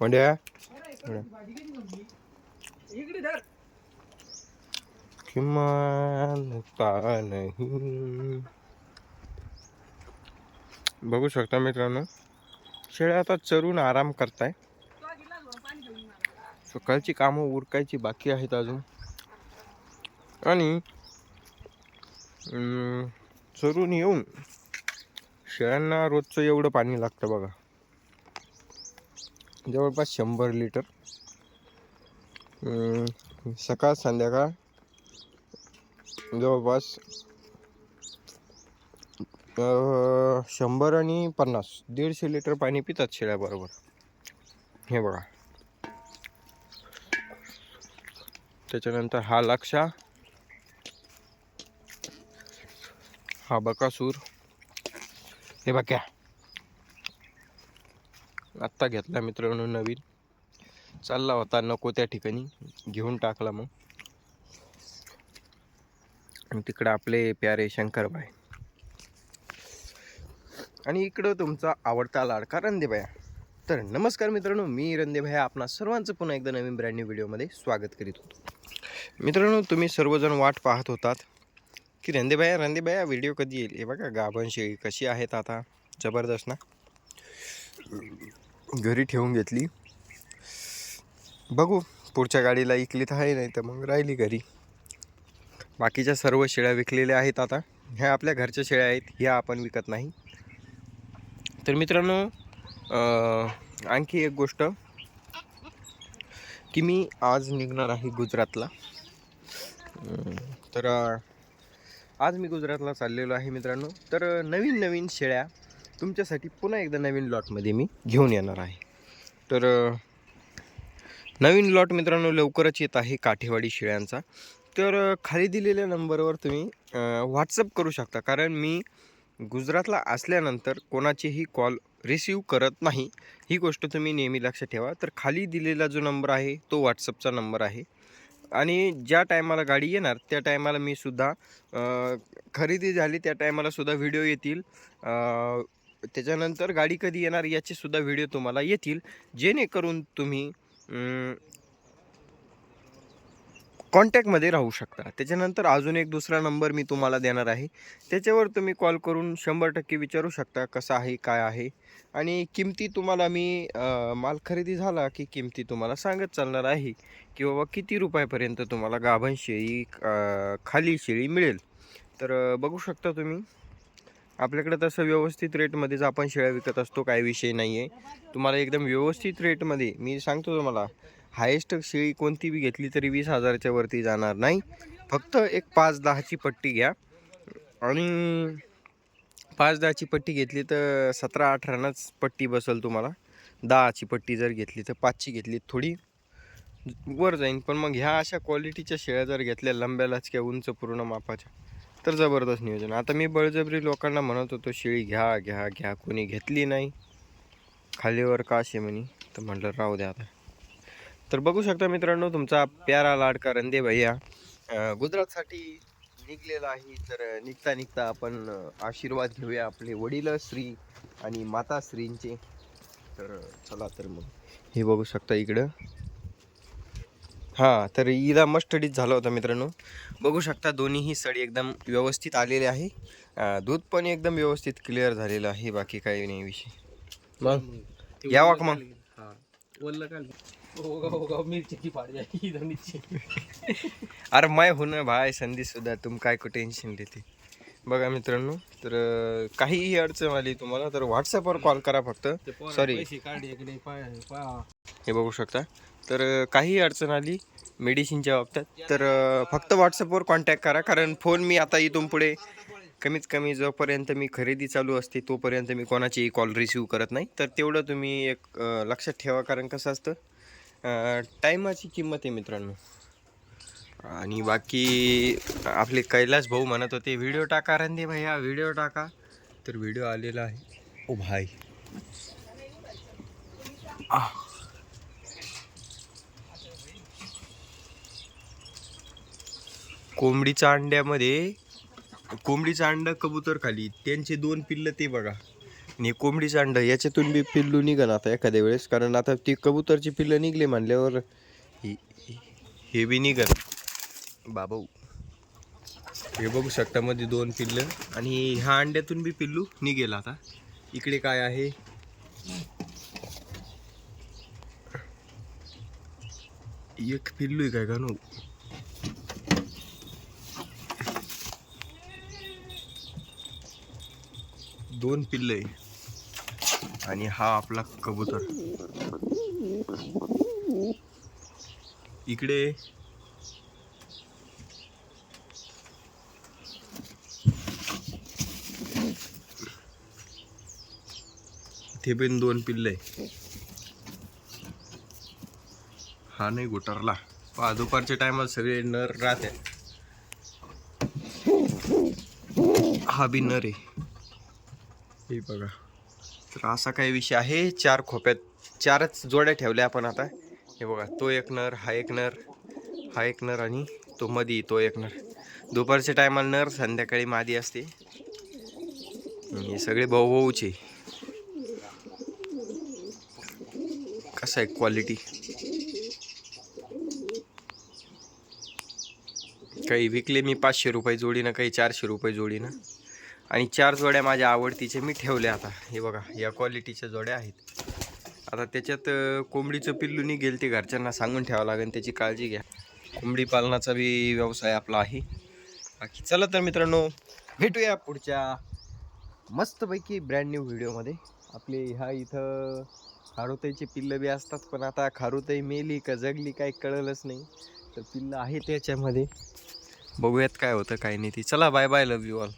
वंड्या किमान का नाही? बघू शकता मित्रांनो शेळ्या आता चरून आराम करताय. सकाळची कामं उरकायची बाकी आहेत अजून. आणि चरून येऊन शेळ्यांना रोजचं एवढं पाणी लागतं बघा. जवळपास शंभर लिटर. सकाळ संध्याकाळ जवळपास शंभर आणि पन्नास दीडशे लिटर पाणी पितात शेळ्याबरोबर. हे बघा. त्याच्यानंतर हा लक्षा हा बकासूर हे बघ्या आत्ता घेतला मित्रांनो नवीन. चालला होता नको त्या ठिकाणी. घेऊन टाकला मग. आणि तिकडं आपले प्यारे शंकरबाई आणि इकडं तुमचा आवडता लाडका रंदेबाया तर नमस्कार मित्रांनो मी रंदेभाया आपणा सर्वांचं पुन्हा एकदा नवीन ब्रँड न्यू व्हिडिओमध्ये स्वागत करीत होतो. मित्रांनो तुम्ही सर्वजण वाट पाहत होतात. की रंदेबाया रंदेबाया व्हिडिओ कधी येईल? हे बघा गाभण शेळी कशी आहेत आता? जबरदस्त ना? घरी ठेवून घेतली. बघू पुढच्या गाडीला इकली तर आहे नाही तर मग राहिली घरी. बाकीच्या सर्व शेळ्या विकलेल्या आहेत आता. ह्या आपल्या घरच्या शेळ्या आहेत ह्या आपण विकत नाही. तर मित्रांनो आणखी एक गोष्ट की मी आज निघणार आहे गुजरातला. तर आज मी गुजरातला चाललेलो आहे मित्रांनो. तर नवीन नवीन शेळ्या तुमच्यासाठी पुन्हा एकदा नवीन लॉटमध्ये मी घेऊन येणार आहे. तर नवीन लॉट मित्रांनो लवकरच येत आहे काठेवाडी शेळ्यांचा. तर खाली दिलेल्या नंबरवर तुम्ही व्हॉट्सअप करू शकता. कारण मी गुजरातला असल्यानंतर कोणाचेही कॉल रिसीव करत नाही. ही गोष्ट तुम्ही नेहमी लक्षात ठेवा. तर खाली दिलेला जो नंबर आहे तो व्हॉट्सअपचा नंबर आहे. आणि ज्या टायमाला गाडी येणार त्या टायमाला मी सुद्धा खरेदी झाली त्या टायमाला सुद्धा व्हिडिओ येतील. त्याच्यानंतर गाडी कधी येणार याचे सुद्धा व्हिडिओ तुम्हाला येतील. जेणेकरून तुम्ही कॉन्टॅक्टमध्ये राहू शकता. त्याच्यानंतर अजून एक दुसरा नंबर मी तुम्हाला देणार आहे. त्याच्यावर तुम्ही कॉल करून शंभर टक्के विचारू शकता कसं आहे काय आहे. आणि किमती तुम्हाला मी माल खरेदी झाला की किमती तुम्हाला सांगत चालणार आहे की बाबा किती रुपयापर्यंत तुम्हाला गाभण शेळी खाली शेळी मिळेल. तर बघू शकता तुम्ही. आपल्याकडे तसं व्यवस्थित रेटमध्येच आपण शेळ्या विकत असतो काही विषय नाही आहे तुम्हाला एकदम व्यवस्थित रेटमध्ये मी सांगतो तुम्हाला हायेस्ट शेळी कोणती बी घेतली तरी वीस हजाराच्या वरती जाणार नाही. फक्त एक पाच दहाची पट्टी घ्या. आणि पाच दहाची पट्टी घेतली तर सतरा अठरानाच पट्टी बसेल तुम्हाला. दहाची पट्टी जर घेतली तर पाचची घेतली थोडी वर जाईन. पण मग ह्या अशा क्वालिटीच्या शेळ्या जर घेतल्या लंब्या लचक्या उंच पूर्ण मापाच्या तर जबरदस्त नियोजन. आता मी बळजबरी लोकांना म्हणत होतो शेळी घ्या घ्या घ्या. कोणी घेतली नाही. खालीवर का असे म्हणे? तर म्हटलं राहू द्या आता. तर बघू शकता मित्रांनो तुमचा प्यारा लाडका रंदे भैया. गुजरातसाठी निघलेला आहे तर निघता निघता आपण आशीर्वाद घेऊया आपले वडील श्री आणि माता श्रींचे. तर चला तर मग हे बघू शकता इकडं. हां तर ईदा मस्टडीच झाला होता मित्रांनो. बघू शकता दोन्हीही सडी एकदम व्यवस्थित आलेले आहे. दूध पण एकदम व्यवस्थित क्लिअर झालेलं आहे बाकी काही नाही विषय. मग? यावा का मग? होगा होगा मिरची फाड़ जाएगी इधर नीचे। अरे माय हो ना भाई संधी सुद्धा तुम काय को टेन्शन देते बघा मित्रांनो तर काहीही अडचण आली तुम्हाला तर व्हॉट्सअपवर कॉल करा फक्त. पा हे बघू शकता. तर काहीही अडचण आली मेडिसिनच्या बाबतीत. तर फक्त व्हॉट्सअपवर कॉन्टॅक्ट करा कारण फोन मी आता इथून पुढे कमीत कमी जोपर्यंत मी खरेदी चालू असते तोपर्यंत मी कोणाचेही कॉल रिसीव करत नाही. तर तेवढं तुम्ही एक लक्षात ठेवा कारण कसं असतं टायमाची किंमत आहे मित्रांनो. आणि बाकी आपले कैलास भाऊ म्हणत होते व्हिडिओ टाका रंदे भैया व्हिडिओ टाका. तर व्हिडिओ आलेला आहे. ओ भाई. कोंबडीच्या अंड्यामध्ये कोंबडीचं अंड कबूतर खाली. त्यांचे दोन पिल्ल ते बघा. आणि कोंबडीचं अंडं याच्यातून बी पिल्लू निघन आता एखाद्या वेळेस. कारण आता ती कबूतरची पिल्लं निघली म्हणल्यावर हे- हे बी निघन. बाबा हे बघू शकता मध्ये दोन पिल्लं. आणि ह्या अंड्यातून बी पिल्लू निघेल आता. इकडे काय आहे? एक पिल्लू आहे काय का नो दोन पिल्ल आहे आणि हा आपला कबूतर. इकडे. इथे पण दोन पिल्ले हा नाही गुटारला. पहा दुपारच्या टायमात सगळे नर राहते हा बी नर आहे. हे बघा. तर असा काही विषय आहे. चार खोप्यात चारच जोड्या ठेवल्या आपण आता. हे बघा तो एक नर हा एक नर हा एक नर आणि तो मधी तो एक नर. दुपारच्या टायमाला नर संध्याकाळी मादी असते. आणि हे सगळे भाऊ भाऊचे. कसं आहे क्वालिटी काही विकले मी पाचशे रुपये जोडीनं काही चारशे रुपये जोडीनं. आणि चार जोड्या माझ्या आवडतीचे मी ठेवले आता. हे बघा या क्वालिटीच्या जोड्या आहेत. आता त्याच्यात कोंबडीचं पिल्लू निघेल ते घरच्यांना सांगून ठेवावं लागेल त्याची काळजी घ्या. कोंबडी पालनाचा बी व्यवसाय आपला आहे. बाकी चला तर मित्रांनो भेटूया पुढच्या मस्तपैकी ब्रँड न्यू व्हिडिओमध्ये आपले ह्या इथं खारुताईचे पिल्लं बी असतात पण आता खारुताई मेली का जगली काही कळलंच नाही. तर पिल्लं आहे त्याच्यामध्ये बघूयात काय होतं काय नाही ती. चला bye bye love you all